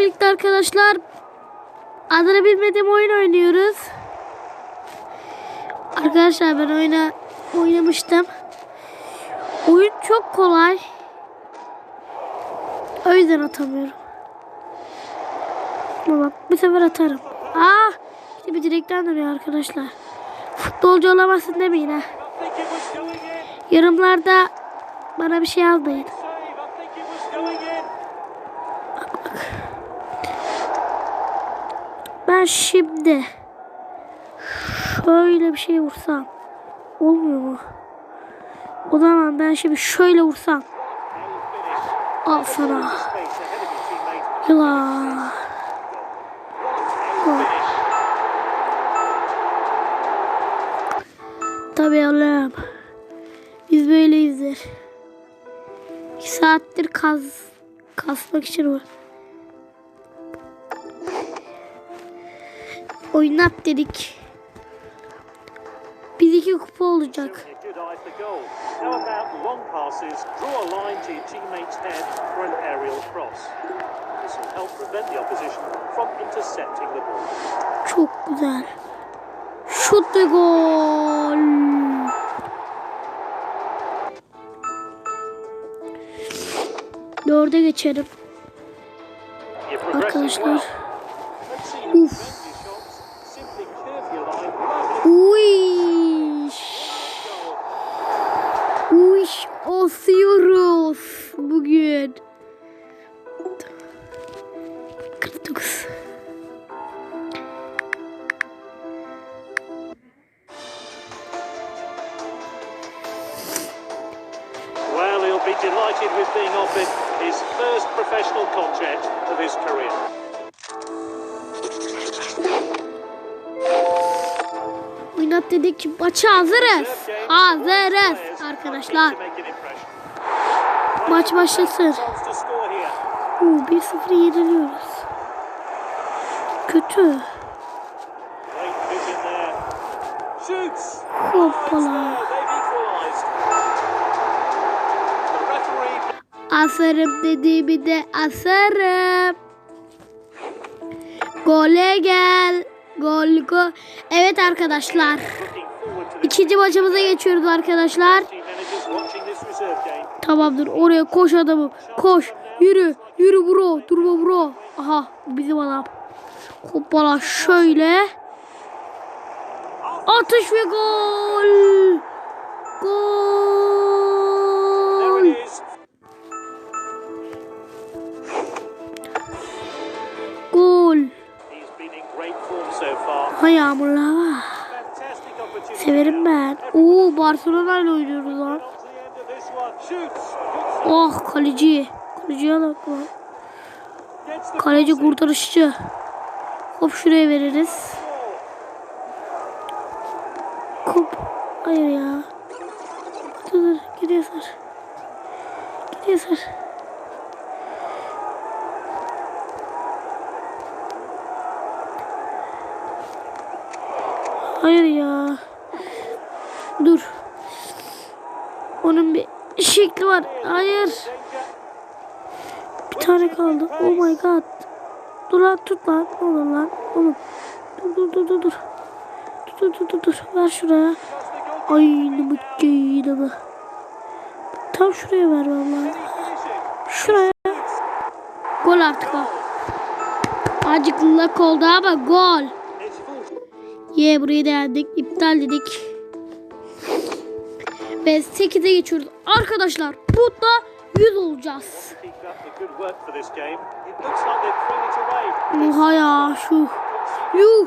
birlikte arkadaşlar adını bilmediğim oyun oynuyoruz. Arkadaşlar ben oyuna oynamıştım. Oyun çok kolay. O yüzden atamıyorum. Ama bak bu sefer atarım. Aa, işte bir direkten dönüyor arkadaşlar. Futbolcu olamazsın demeyin ha. Yorumlarda bana bir şey almayın. Save. I think it was going in. Ben şimdi şöyle bir şey vursam olmuyor mu? O zaman ben şimdi şöyle vursam al sana yılan. Tabii oğlum. Biz böyleyizdir. İki saattir kaz kasmak için var. The opposition from intercepting the ball. Çok güzel. Şut ve gol. Dörde progressing arkadaşlar. Uf. Bugün. 49. Well, he'll be delighted with being offered his first professional contract of his career. Oynat dedik maça hazırız. Hazırız arkadaşlar. Maç başlasın. Chance to score here. Oo, 1-0 yeniliyoruz. Kötü. Hoppala. Asarım dediğimi de asarım. Gole gel. Gol gol. Evet arkadaşlar. İkinci maçımıza geçiyoruz arkadaşlar. Tamamdır. Oraya koş adamım. Koş. Yürü. Yürü bro. Durma bro. Aha. Bizim adam. Hoppala şöyle. Atış ve gol. Gol. Gol. Ha yağmurlar. Severim ben. Oo Barcelona ile oynuyoruz lan. Oh kaleci. Kaleciye bak lan. Kaleci kurtarışçı. Hop şuraya veririz. Kop. Hayır ya. Dur dur. Gidiyor sar. Gidiyor sar. Hayır ya. Dur. Onun bir şekli var. Hayır. Bir tane kaldı. Oh my god. Dur lan tut lan. Olur lan. Oğlum. Dur dur dur dur dur. Dur dur dur dur. Ver şuraya. Aynı bakıydı mı? Tam şuraya ver vallahi. Şuraya. Gol artık o. Acık oldu ama gol. Ye burayı da yendik. İptal dedik. Ve 8'e geçiyoruz. Arkadaşlar burada 100 olacağız. Oha ya şu. Yuh.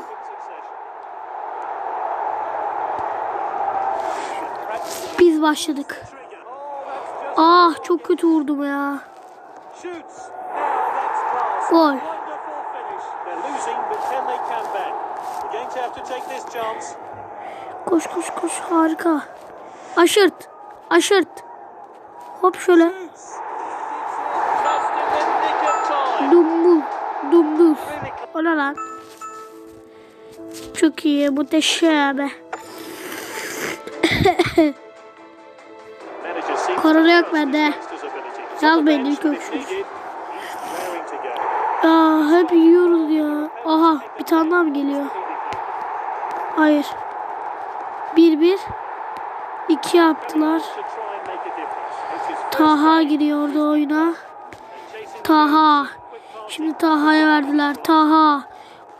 Biz başladık. Ah çok kötü vurdum ya. Gol. Koş koş koş harika. Aşırt. Aşırt. Hop şöyle. Dumbu. Really O ne lan? Çok iyi. Muhteşem. Korona yok bende. raring to go. Ya hep yiyoruz ya. Aha bir tane daha mı geliyor? Hayır. Bir bir. İki yaptılar. Taha giriyordu oyuna. Taha. Şimdi Taha'ya verdiler. Taha.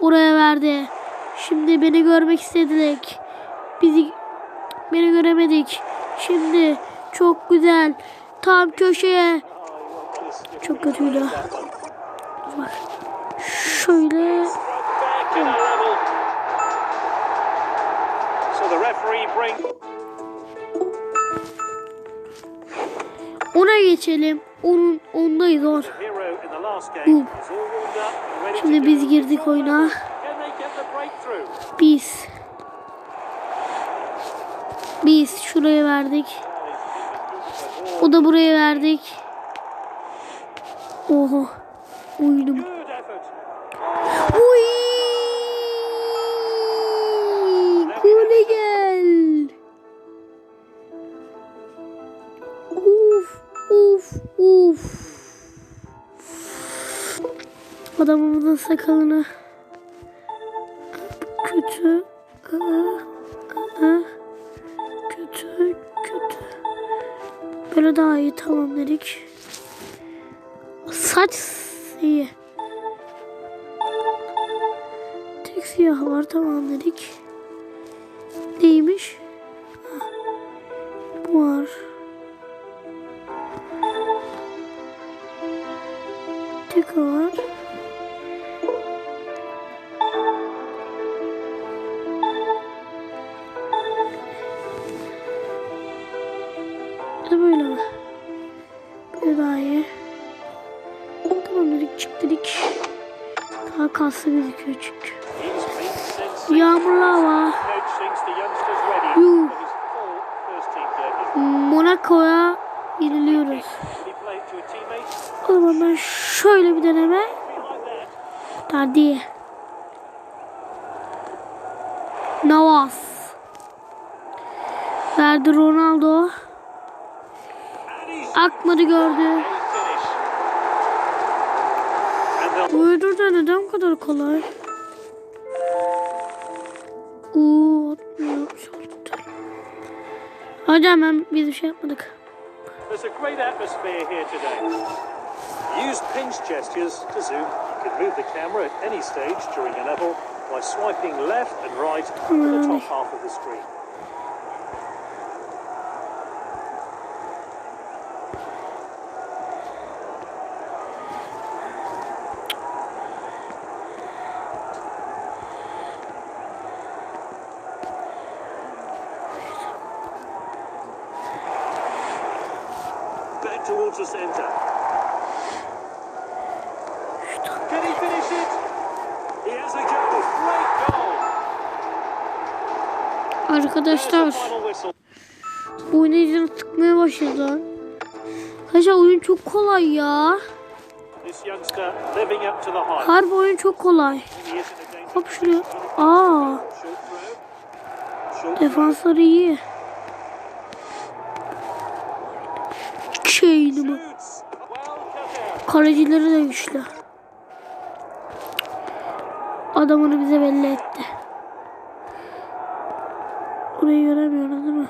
Oraya verdi. Şimdi beni görmek istediler. Bizi beni göremedik. Şimdi çok güzel. Tam köşeye. Çok kötüydü. Bak. Şöyle. So the referee bring Ona geçelim. Onun ondayız on. Boom. Şimdi biz girdik oyuna. Biz. Biz şuraya verdik. O da buraya verdik. Oho. Oyunum. Adamımızın sakalını. Kötü. Aa. Kötü, kötü. Böyle daha iyi tamam dedik. Saç iyi. Tek siyah var tamam dedik. Neymiş? Bu var. Kaslı gözüküyor çünkü. Youngsters ready Yuh. Monaco'ya yeniliyoruz. O zaman şöyle bir deneme. Hadi. Navas. Verdi Ronaldo. Akmadı gördü. a finish. And they'll Bu oyunda neden bu kadar kolay? Uuu. Hocam ben biz bir şey yapmadık. There's a great atmosphere here today. Use pinch gestures to zoom. You can move the camera at any stage during a level by swiping left and right to the top half of the screen. Towards the centre. Can he finish it? He has a go. Great goal. Arkadaşlar oynayıcını sıkmaya başladı. Arkadaşlar oyun çok kolay ya. Harbi oyun çok kolay. Hop şuraya. Aa, defansları iyi. Şeyini out. Kalecileri de güçlü. Adamını bize belli etti. Burayı göremiyoruz değil mi?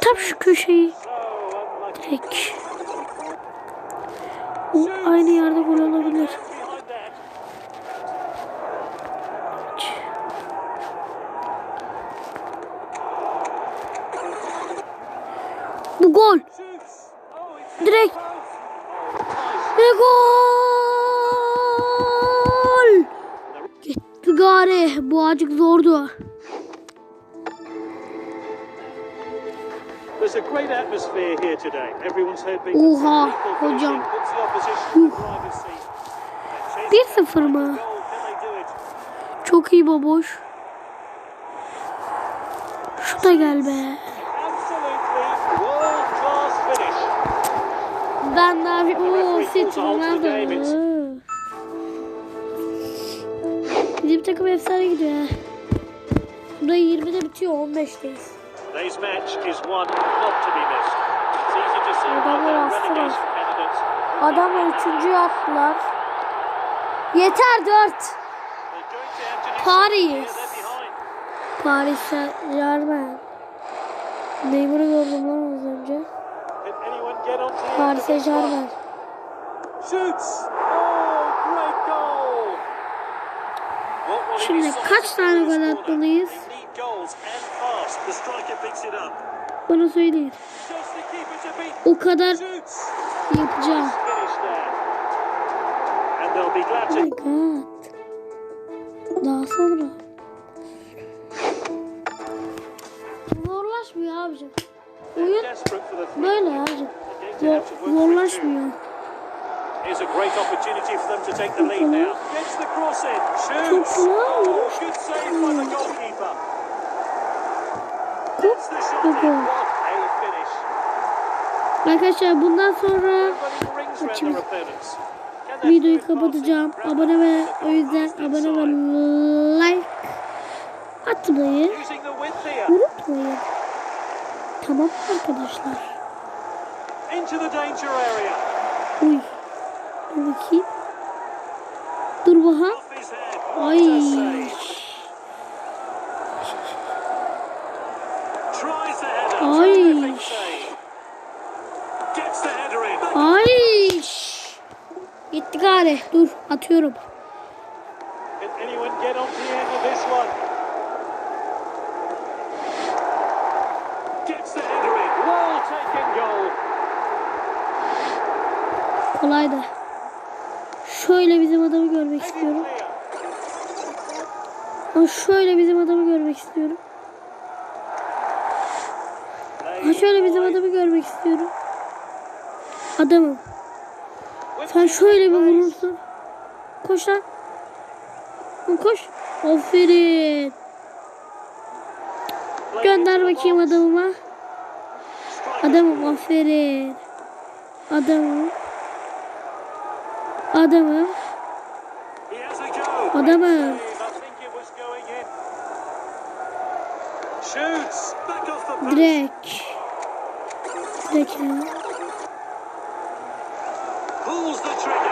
Tam şu köşeyi. Tek. O aynı yerde gol olabilir. And chasing 1-0 mı? Çok iyi baboş. Şu da gel be. Ben daha bir ooo set Ronaldo. Bizim takım efsane gidiyor ha. Burada 20'de bitiyor 15'teyiz. Today's match is one not to be missed. It's easy to see Adamlar astılar. üçüncüye attılar. Yeter 4. They're going to have to do Paris. Paris Saint Germain. Neymar'ı gördüm lan az önce. Paris Saint? Germain. Shoots. Oh, Şimdi kaç tane gol atmalıyız? They need goals and fast. The striker picks it up. Bana söyleyin. O kadar yapacağım. Oh my god. Daha sonra. Zorlaşmıyor abicim. Oyun böyle abicim. Zor, zorlaşmıyor. Here's a great opportunity for them to take the lead now. Gets the cross in. Shoots. Oh, good save by the goalkeeper. Hop, Gets the shot ve in. gol. What a finish. Arkadaşlar bundan sonra their videoyu kapatacağım. Abone ve o yüzden abone ve like atmayı unutmayın. Tamam arkadaşlar. Uy. Dur bakayım. Dur. What Ay. a save. Tries the header. Ay. Terrific save. Gets the header in. Ay. Gitti gari. Dur atıyorum. Can anyone get onto the end of this one? Gets the header in. Well taken goal. Kolay da. Şöyle bizim adamı görmek istiyorum. Ama şöyle bizim adamı görmek istiyorum. Played şöyle bizim adamı görmek istiyorum. Adamım. Sen şöyle bir vurursun. Koş lan. Koş. Aferin. Gönder bakayım adamıma. Adamım aferin. Adamım. Adamım. Adamım. Direkt. Direkt. Pulls the trigger.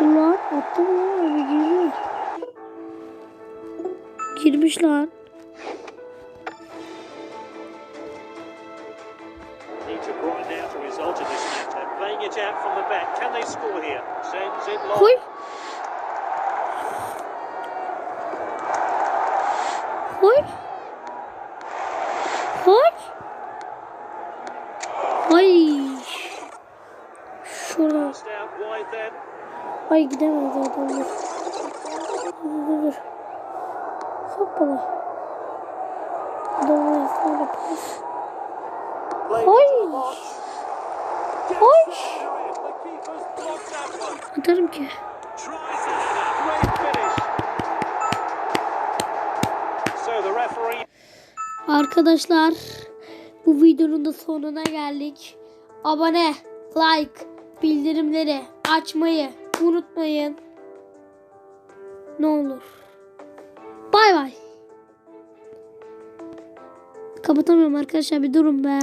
Ulan attı mı lan öyle girmiş. Girmiş lan. Need to Ay gidemez zaten dur. Dur dur dur. Hoppala. Keeper's blocked that one. Atarım ki. Arkadaşlar bu videonun da sonuna geldik. Abone, like, bildirimleri açmayı unutmayın. Ne olur. Bay bay. Kapatamıyorum arkadaşlar bir durun be.